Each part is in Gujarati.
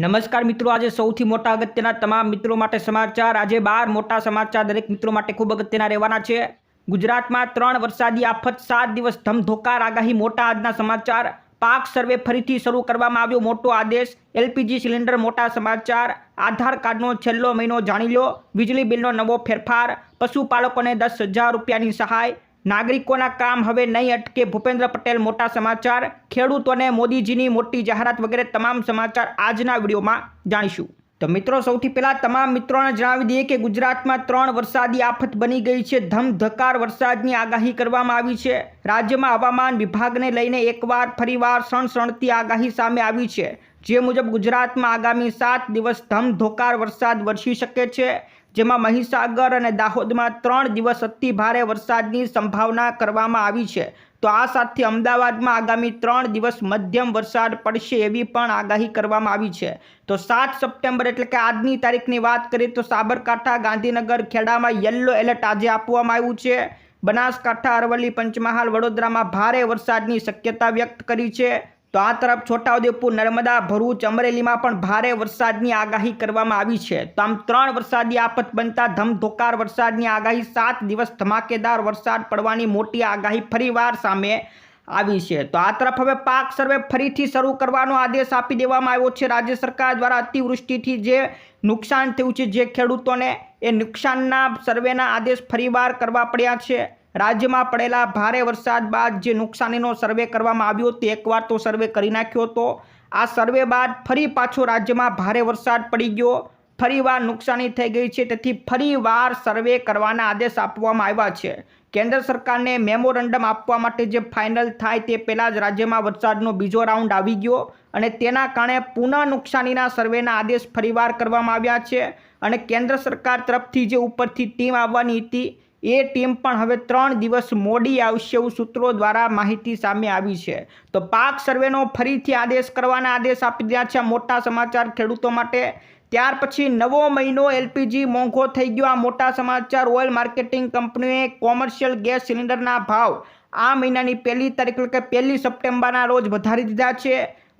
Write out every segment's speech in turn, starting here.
નમસ્કાર મિત્રો, આજે સૌથી મોટા અગત્યના તમામ મિત્રો માટે સમાચાર. આજે બાર મોટા સમાચાર દરેક મિત્રો માટે ખૂબ અગત્યના રહેવાના છે. ગુજરાતમાં ત્રણ વરસાદી આફત, સાત દિવસ ધમધોકાર, આગાહી મોટા આજના સમાચાર. પાક સર્વે ફરીથી શરૂ કરવામાં આવ્યો, મોટો આદેશ. એલપીજી સિલિન્ડર, મોટા સમાચાર. આધાર કાર્ડનો છેલ્લો મહિનો જાણી લો. વીજળી બિલનો નવો ફેરફાર. પશુપાલકોને દસ હજાર રૂપિયાની સહાય. નાગરિકોના કામ હવે નહીં અટકે. ભૂપેન્દ્ર પટેલ, મોટા સમાચાર. ખેડૂતોને મોદીજીની મોટી જાહેરાત વગેરે તમામ સમાચાર આજના વિડીયોમાં જાણીશું. તો મિત્રો, સૌથી પહેલાં તમામ મિત્રોને જણાવી દઈએ કે ગુજરાતમાં ત્રણ વરસાદી આફત બની ગઈ છે. ધમધકાર વરસાદની આગાહી કરવામાં આવી છે. રાજ્યમાં હવામાન વિભાગને લઈને એકવાર ફરીવાર સણસણતી આગાહી સામે આવી છે. જે મુજબ ગુજરાતમાં આગામી સાત દિવસ ધમધોકાર વરસાદ વરસી શકે છે. જેમાં મહીસાગર અને દાહોદમાં ત્રણ દિવસ અતિ ભારે વરસાદની સંભાવના કરવામાં આવી છે. તો આ સાથે અમદાવાદમાં આગામી ત્રણ દિવસ મધ્યમ વરસાદ પડશે એવી પણ આગાહી કરવામાં આવી છે. તો સાત સપ્ટેમ્બર એટલે કે આજની તારીખની વાત કરીએ તો સાબરકાંઠા, ગાંધીનગર, ખેડામાં યલો એલર્ટ આજે આપવામાં આવ્યું છે. બનાસકાંઠા, અરવલ્લી, પંચમહાલ, વડોદરામાં ભારે વરસાદની શક્યતા વ્યક્ત કરી છે. તો આ તરફ છોટાઉદેપુર નર્મદા, ભરૂચ, અમરેલીમાં પણ ભારે વરસાદની આગાહી કરવામાં આવી છે. તો આમ ત્રણ વરસાદી આફત બનતા ધમધોકાર વરસાદની આગાહી, સાત દિવસ ધમાકેદાર વરસાદ પડવાની મોટી આગાહી ફરીવાર સામે આવી છે. તો આ તરફ હવે પાક સર્વે ફરીથી શરૂ કરવાનો આદેશ આપી દેવામાં આવ્યો છે. રાજ્ય સરકાર દ્વારા અતિવૃષ્ટિથી જે નુકસાન થયું છે, જે ખેડૂતોને એ નુકસાનના સર્વેના આદેશ ફરીવાર કરવા પડ્યા છે. રાજ્યમાં પડેલા ભારે વરસાદ બાદ જે નુકસાનીનો સર્વે કરવામાં આવ્યો તે એકવાર તો સર્વે કરી નાખ્યો હતો. આ સર્વે બાદ ફરી પાછો રાજ્યમાં ભારે વરસાદ પડી ગયો. ફરીવાર નુકસાની થઈ ગઈ છે. તેથી ફરીવાર સર્વે કરવાના આદેશ આપવામાં આવ્યા છે. કેન્દ્ર સરકારને મેમોરન્ડમ આપવા માટે જે ફાઇનલ થાય તે પહેલાં જ રાજ્યમાં વરસાદનો બીજો રાઉન્ડ આવી ગયો અને તેના કારણે પુનઃ નુકસાનીના સર્વેના આદેશ ફરીવાર કરવામાં આવ્યા છે અને કેન્દ્ર સરકાર તરફથી જે ઉપરથી ટીમ આવવાની હતી એ ટીમ પણ હવે ત્રણ દિવસ મોડી આવશે એવું સૂત્રો દ્વારા માહિતી સામે આવી છે. તો પાક સર્વેનો ફરીથી આદેશ કરવાના આદેશ આપી દીધા છે મોટા સમાચાર ખેડૂતો માટે. ત્યાર પછી નવો મહિનો એલપીજી મોંઘો થઈ ગયો. આ મોટા સમાચાર ઓઇલ માર્કેટિંગ કંપનીએ કોમર્શિયલ ગેસ સિલિન્ડરના ભાવ આ મહિનાની પહેલી તારીખ એટલે કે પહેલી સપ્ટેમ્બરના રોજ વધારી દીધા છે.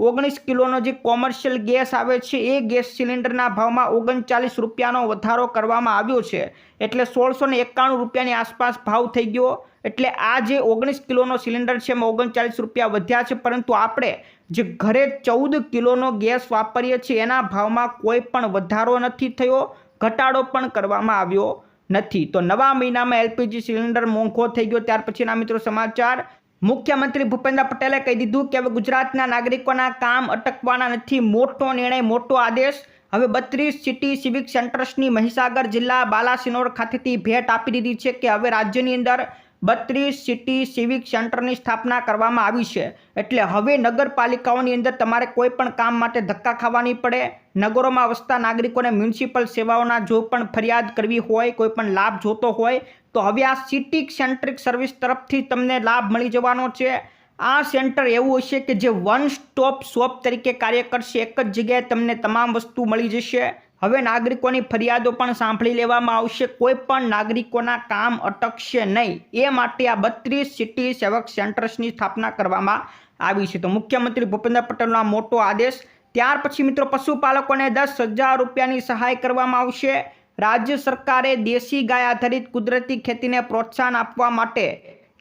ઓગણીસ કિલોનો જે કોમર્શિયલ ગેસ આવે છે, એ ગેસ સિલિન્ડરના ભાવમાં ઓગણચાલીસ રૂપિયાનો વધારો કરવામાં આવ્યો છે. એટલે સોળસો ને એકાણું રૂપિયાની આસપાસ ભાવ થઈ ગયો. એટલે આ જે ઓગણીસ કિલોનો સિલિન્ડર છે, એમાં ઓગણચાલીસ રૂપિયા વધ્યા છે. પરંતુ આપણે જે ઘરે ચૌદ કિલોનો ગેસ વાપરીએ છીએ, એના ભાવમાં કોઈ પણ વધારો નથી થયો, ઘટાડો પણ કરવામાં આવ્યો નથી. તો નવા મહિનામાં એલપીજી સિલિન્ડર મોંઘો થઈ ગયો. ત્યાર પછીના મિત્રો સમાચાર. મુખ્યમંત્રી ભૂપેન્દ્ર પટેલે કહી દીધું કે હવે ગુજરાતના નાગરિકોના કામ અટકવાના નથી. મોટો નિર્ણય, મોટો આદેશ. હવે બત્રીસ સિટી સિવિક સેન્ટર્સની મહીસાગર જિલ્લા બાલાસિનોર ખાતેથી ભેટ આપી દીધી છે કે હવે રાજ્યની અંદર બત્રીસ સિટી સિવિક સેન્ટરની સ્થાપના કરવામાં આવી છે. એટલે હવે નગરપાલિકાઓની અંદર તમારે કોઈ પણ કામ માટે ધક્કા ખાવાની પડે. નગરોમાં વસતા નાગરિકોને મ્યુનિસિપલ સેવાઓના જો પણ ફરિયાદ કરવી હોય, કોઈ પણ લાભ જોતો હોય તો હવે આ સિટી સેન્ટ્રિક સર્વિસ તરફથી તમને લાભ મળી જવાનો છે. આ સેન્ટર એવું હશે કે જે વન સ્ટોપ શોપ તરીકે કાર્ય કરશે. એક જ જગ્યાએ તમને તમામ વસ્તુ મળી જશે. હવે નાગરિકોની ફરિયાદો પણ સાંભળી લેવામાં આવશે. કોઈ પણ નાગરિકોના કામ અટકશે નહીં. એ માટે આ બત્રીસ સિટી સેવક સેન્ટર્સની સ્થાપના કરવામાં આવી છે. તો મુખ્યમંત્રી ભૂપેન્દ્ર પટેલનો મોટો આદેશ. ત્યાર પછી મિત્રો પશુપાલકોને દસ હજાર રૂપિયાની સહાય કરવામાં આવશે. રાજ્ય સરકારે દેશી ગાય આધારિત કુદરતી ખેતીને પ્રોત્સાહન આપવા માટે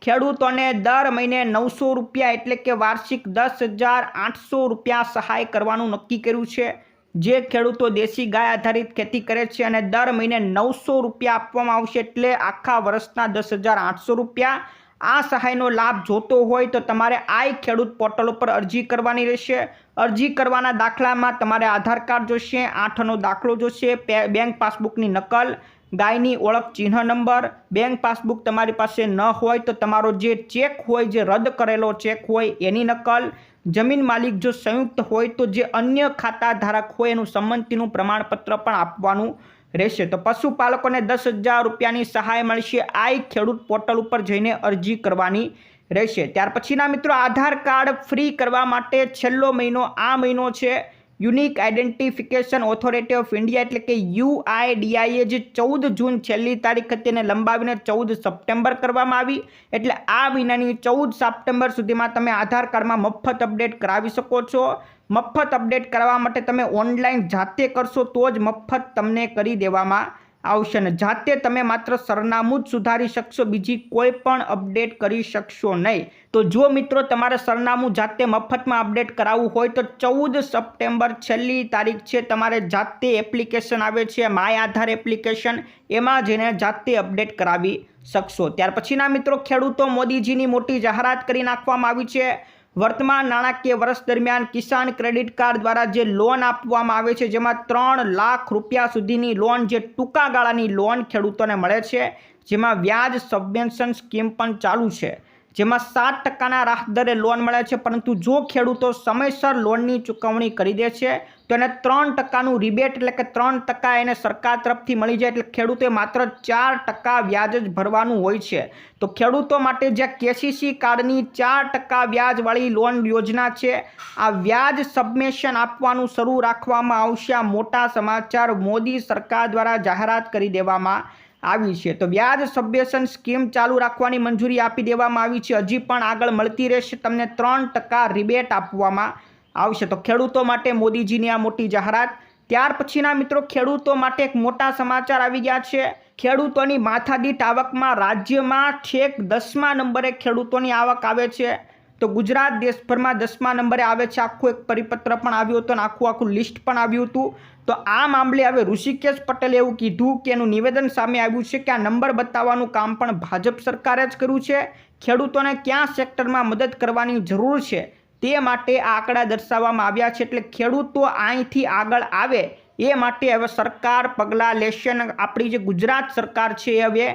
ખેડૂતોને દર મહિને નવસો રૂપિયા એટલે કે વાર્ષિક દસ હજાર આઠસો રૂપિયા સહાય કરવાનું નક્કી કર્યું છે. જે ખેડૂતો દેશી ગાય આધારિત ખેતી કરે છે અને દર મહિને નવસો રૂપિયા આપવામાં આવશે એટલે આખા વર્ષના દસ હજાર આઠસો રૂપિયા આ સહાયનો લાભ જોતો હોય તો તમારે આઈ ખેડૂત પોર્ટલ ઉપર અરજી કરવાની રહેશે. અરજી કરવાના દાખલામાં તમારે આધાર કાર્ડ જોશે, આઠનો દાખલો જોશે બેંક પાસબુકની નકલ, ગાયની ઓળખ ચિહ્ન નંબર, બેંક પાસબુક તમારી પાસે ન હોય તો તમારો જે ચેક હોય, જે રદ કરેલો ચેક હોય એની નકલ, જમીન માલિક જો સંયુક્ત હોય તો જે અન્ય ખાતા ધારક હોય એનું સંમતિનું પ્રમાણપત્ર પણ આપવાનું રહેશે. તો પશુપાલકોને દસ હજાર રૂપિયાની સહાય મળશે. આઈ ખેડૂત પોર્ટલ ઉપર જઈને અરજી કરવાની રહેશે. ત્યાર પછીના મિત્રો, આધાર કાર્ડ ફ્રી કરવા માટે છેલ્લો મહિનો, આ મહિનો છે. Unique identification authority of India એટલે કે યુઆઈડીઆઈએ જે ચૌદ જૂન છેલ્લી તારીખ હતી એને લંબાવીને ચૌદ સપ્ટેમ્બર કરવામાં આવી. એટલે આ મહિનાની ચૌદ સપ્ટેમ્બર સુધીમાં તમે આધાર કાર્ડમાં મફત અપડેટ કરાવી શકો છો. મફત અપડેટ કરવા માટે તમે ઓનલાઈન જાતે કરશો તો જ મફત તમને કરી દેવામાં આવશે ને જાતે તમે માત્ર સરનામું જ સુધારી શકશો, બીજી કોઈ પણ અપડેટ કરી શકશો નહીં. તો જો મિત્રો, તમારે સરનામું જાતે મફતમાં અપડેટ કરાવવું હોય તો ચૌદ સપ્ટેમ્બર છેલ્લી તારીખ છે. તમારે જાતે એપ્લિકેશન આવે છે, માય આધાર એપ્લિકેશન, એમાં જઈને જાતે અપડેટ કરાવી શકશો. ત્યાર પછીના મિત્રો, ખેડૂતો મોદીજીની મોટી જાહેરાત કરી નાખવામાં આવી છે. વર્તમાન નાણાકીય વર્ષ દરમિયાન કિસાન ક્રેડિટ કાર્ડ દ્વારા જે લોન આપવામાં આવે છે, જેમાં ત્રણ લાખ રૂપિયા સુધીની લોન જે ટૂંકા ગાળાની લોન ખેડૂતોને મળે છે, જેમાં વ્યાજ સબવેન્શન સ્કીમ પણ ચાલુ છે. જેમાં સાત ટકાના રાહત લોન મળે છે, પરંતુ જો ખેડૂતો સમયસર લોનની ચૂકવણી કરી દે છે, તો એને ત્રણ ટકાનું રિબેટ એટલે કે ત્રણ ટકા એને સરકાર તરફથી મળી જાય, એટલે ખેડૂતે માત્ર ચાર ટકા વ્યાજ જ ભરવાનું હોય છે. તો ખેડૂતો માટે જે કેસીસી કાર્ડની ચાર ટકા વ્યાજવાળી લોન યોજના છે, આ વ્યાજ સબમિશન આપવાનું શરૂ રાખવામાં આવશે, આ મોટા સમાચાર મોદી સરકાર દ્વારા જાહેરાત કરી દેવામાં આવી છે. તો વ્યાજ સબવેશન સ્કીમ ચાલુ રાખવાની મંજૂરી આપી દેવામાં આવી છે. હજી પણ આગળ મળતી રહેશે. તમને ત્રણ ટકા રિબેટ આપવામાં આવશે. તો ખેડૂતો માટે મોદીજીની આ મોટી જાહેરાત. ત્યાર પછીના મિત્રો, ખેડૂતો માટે એક મોટા સમાચાર આવી ગયા છે. ખેડૂતોની માથાદીઠ આવકમાં રાજ્યમાં છેક દસમા નંબરે ખેડૂતોની આવક આવે છે. તો ગુજરાત દેશભરમાં દસમા નંબરે આવે છે. આખું એક પરિપત્ર પણ આવ્યું હતું અને આખું આખું લિસ્ટ પણ આવ્યું હતું. તો આ મામલે હવે ઋષિકેશ પટેલે એવું કીધું કે એનું નિવેદન સામે આવ્યું છે કે આ નંબર બતાવવાનું કામ પણ ભાજપ સરકારે જ કર્યું છે. ખેડૂતોને ક્યાં સેક્ટરમાં મદદ કરવાની જરૂર છે તે માટે આ આંકડા દર્શાવવામાં આવ્યા છે. એટલે ખેડૂતો અહીંથી આગળ આવે એ માટે હવે સરકાર પગલાં લેશે અને આપણી જે ગુજરાત સરકાર છે હવે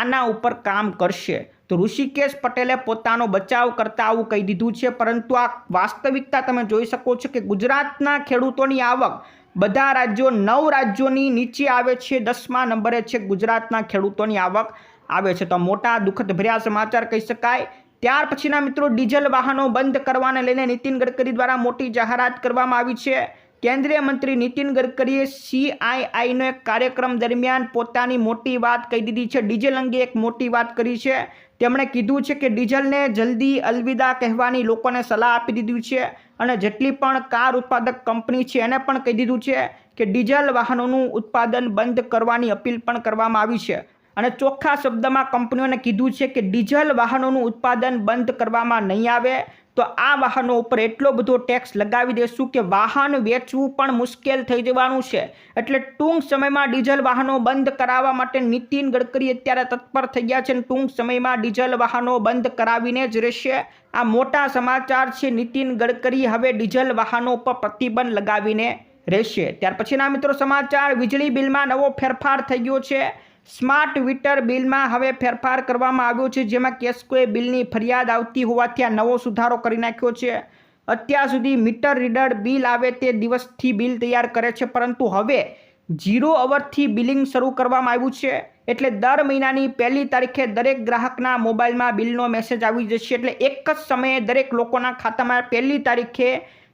આના ઉપર કામ કરશે. તો ઋષિકેશ પટેલે પોતાનો બચાવ કરતા આવું કહી દીધું છે. પરંતુ આ વાસ્તવિકતા તમે જોઈ શકો છો કે ગુજરાતના ખેડૂતોની આવક બધા રાજ્યો, નવ રાજ્યોની નીચે આવે છે. દસમા નંબરે છે ગુજરાતના ખેડૂતોની આવક આવે છે. તો મોટા દુઃખદ ભર્યા સમાચાર કહી શકાય. ત્યાર પછીના મિત્રો ડીઝલ વાહનો બંધ કરવાને લઈને નીતિન ગડકરી દ્વારા મોટી જાહેરાત કરવામાં આવી છે. કેન્દ્રીય મંત્રી નીતિન ગડકરીએ સીઆઈઆઈનો એક કાર્યક્રમ દરમિયાન પોતાની મોટી વાત કહી દીધી છે. ડીઝલ અંગે એક મોટી વાત કરી છે. તેમણે કીધું છે કે ડીઝલને જલ્દી અલવિદા કહેવાની લોકોને સલાહ આપી દીધી છે અને જેટલી પણ કાર ઉત્પાદક કંપની છે એને પણ કહી દીધું છે કે ડીઝલ વાહનોનું ઉત્પાદન બંધ કરવાની અપીલ પણ કરવામાં આવી છે. અને ચોખ્ખા શબ્દમાં કંપનીઓને કીધું છે કે ડીઝલ વાહનોનું ઉત્પાદન બંધ કરવામાં નહીં આવે. તો આ વાહનો ઉપર એટલો બધો ટેક્સ લગાવી દેશું કે વાહન વેચવું પણ મુશ્કેલ થઈ જવાનું છે. એટલે ટૂંક સમયમાં ડીઝલ વાહનો બંધ કરાવવા માટે નીતિન ગડકરી અત્યારે તત્પર થઈ ગયા છે ટૂંક સમયમાં ડીઝલ વાહનો બંધ કરાવીને જ રહેશે. આ મોટા સમાચાર છે નીતિન ગડકરી હવે ડીઝલ વાહનો પર પ્રતિબંધ લગાવીને રહેશે. ત્યાર પછીના મિત્રો સમાચાર, વીજળી બિલમાં નવો ફેરફાર થઈ ગયો છે. સ્માર્ટ વીટર બિલમાં હવે ફેરફાર કરવામાં આવ્યો છે, જેમાં કેસ્કોએ બિલની ફરિયાદ આવતી હોવાથી આ નવો સુધારો કરી નાખ્યો છે. અત્યાર સુધી મીટર રીડર બિલ આવે તે દિવસથી બિલ તૈયાર કરે છે, પરંતુ હવે ઝીરો અવરથી બિલિંગ શરૂ કરવામાં આવ્યું છે. એટલે દર મહિનાની પહેલી તારીખે દરેક ગ્રાહકના મોબાઈલમાં બિલનો મેસેજ આવી જશે, એટલે એક જ સમયે દરેક લોકોના ખાતામાં પહેલી તારીખે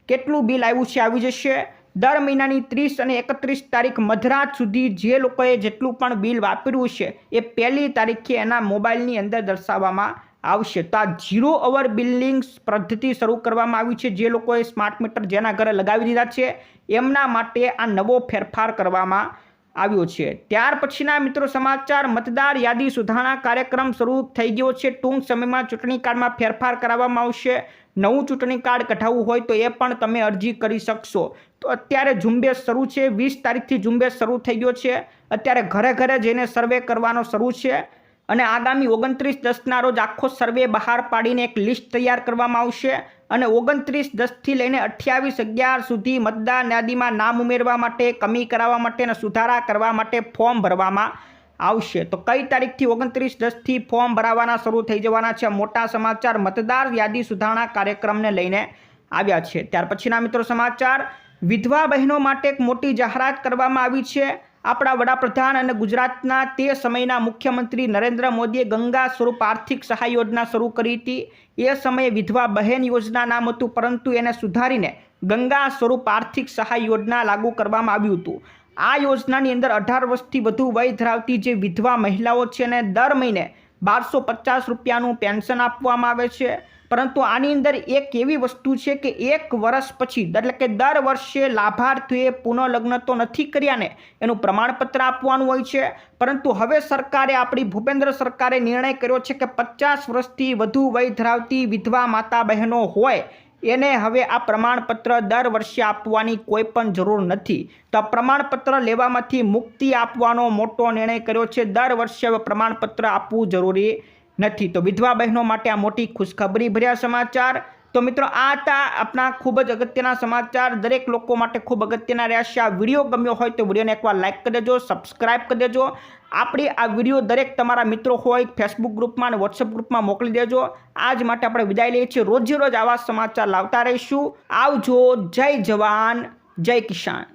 કેટલું બિલ આવ્યું છે, આવી જશે. દર મહિનાની ત્રીસ અને એકત્રીસ તારીખ મધરાત સુધી જે લોકોએ જેટલું પણ બિલ વાપર્યું છે, એ પહેલી તારીખે એના મોબાઈલની અંદર દર્શાવવામાં આવશે. તો આ ઝીરો અવર બિલિંગ પદ્ધતિ શરૂ કરવામાં આવી છે. જે લોકોએ સ્માર્ટ મીટર જેના ઘરે લગાવી દીધા છે, એમના માટે આ નવો ફેરફાર કરવામાં આવ્યો છે. ત્યાર પછીના મિત્રો સમાચાર, મતદાર યાદી સુધારણા કાર્યક્રમ શરૂ થઈ ગયો છે. ટૂંક સમયમાં ચૂંટણી કાર્ડમાં ફેરફાર કરાવવામાં આવશે. નવું ચૂંટણી કાર્ડ કઢાવવું હોય તો એ પણ તમે અરજી કરી શકશો. તો અત્યારે ઝુંબેશ શરૂ છે, વીસ તારીખથી ઝુંબેશ શરૂ થઈ ગયો છે. અત્યારે ઘરે ઘરે જઈને સર્વે કરવાનો શરૂ છે અને આગામી ઓગણત્રીસ દસના રોજ આખો સર્વે બહાર પાડીને એક લિસ્ટ તૈયાર કરવામાં આવશે અને ઓગણત્રીસ દસથી લઈને અઠ્યાવીસ અગિયાર સુધી મતદાર યાદીમાં નામ ઉમેરવા માટે, કમી કરાવવા માટે અને સુધારા કરવા માટે ફોર્મ ભરવામાં આવશે. તો કઈ તારીખથી ઓગણત્રીસ, દસથી ફોર્મ ભરાવાના શરૂ થઈ જવાના છે. મોટા સમાચાર, મતદાર યાદી સુધારણા કાર્યક્રમને લઈને આવ્યા છે. ત્યાર પછીના મિત્રો સમાચાર. વિધવા બહેનો માટે એક મોટી જાહેરાત કરવામાં આવી છે. આપણા વડાપ્રધાન અને ગુજરાતના તે સમયના મુખ્યમંત્રી નરેન્દ્ર મોદીએ ગંગા સ્વરૂપ આર્થિક સહાય યોજના શરૂ કરી હતી. એ સમયે વિધવા બહેન યોજના નામ હતું, પરંતુ એને સુધારીને ગંગા સ્વરૂપ આર્થિક સહાય યોજના લાગુ કરવામાં આવ્યું હતું. આ યોજનાની અંદર અઢાર વર્ષથી વધુ વય ધરાવતી જે વિધવા મહિલાઓ છે ને દર મહિને બારસો પચાસ રૂપિયાનું પેન્શન આપવામાં આવે છે. પરંતુ આની અંદર એક એવી વસ્તુ છે કે એક વર્ષ પછી, એટલે કે દર વર્ષે લાભાર્થીએ પુનઃલગ્ન તો નથી કર્યા ને, એનું પ્રમાણપત્ર આપવાનું હોય છે. પરંતુ હવે સરકારે, આપણી ભૂપેન્દ્ર સરકારે નિર્ણય કર્યો છે કે પચાસ વર્ષથી વધુ વય ધરાવતી વિધવા માતા બહેનો હોય એને હવે આ પ્રમાણપત્ર દર વર્ષે આપવાની કોઈ પણ જરૂર નથી. તો પ્રમાણપત્ર લેવામાંથી મુક્તિ આપવાનો મોટો નિર્ણય કર્યો છે. દર વર્ષે પ્રમાણપત્ર આપવું જરૂરી નથી. તો વિધવા બહેનો માટે આ મોટી ખુશખબરી ભર્યા સમાચાર. તો મિત્રો, આ હતા આપણા ખૂબ જ અગત્યના સમાચાર. દરેક લોકો માટે ખૂબ અગત્યના રહેશે આ વીડિયો ગમ્યો હોય તો વિડીયોને એકવાર લાઇક કરી દેજો, સબસ્ક્રાઇબ કરી દેજો. આપણી આ વીડિયો દરેક તમારા મિત્રો હોય, ફેસબુક ગ્રુપમાં અને વોટ્સઅપ ગ્રુપમાં મોકલી દેજો. આજ માટે આપણે વિદાય લઈએ છીએ. રોજે રોજ આવા સમાચાર લાવતા રહીશું. આવજો. જય જવાન. જય કિસાન.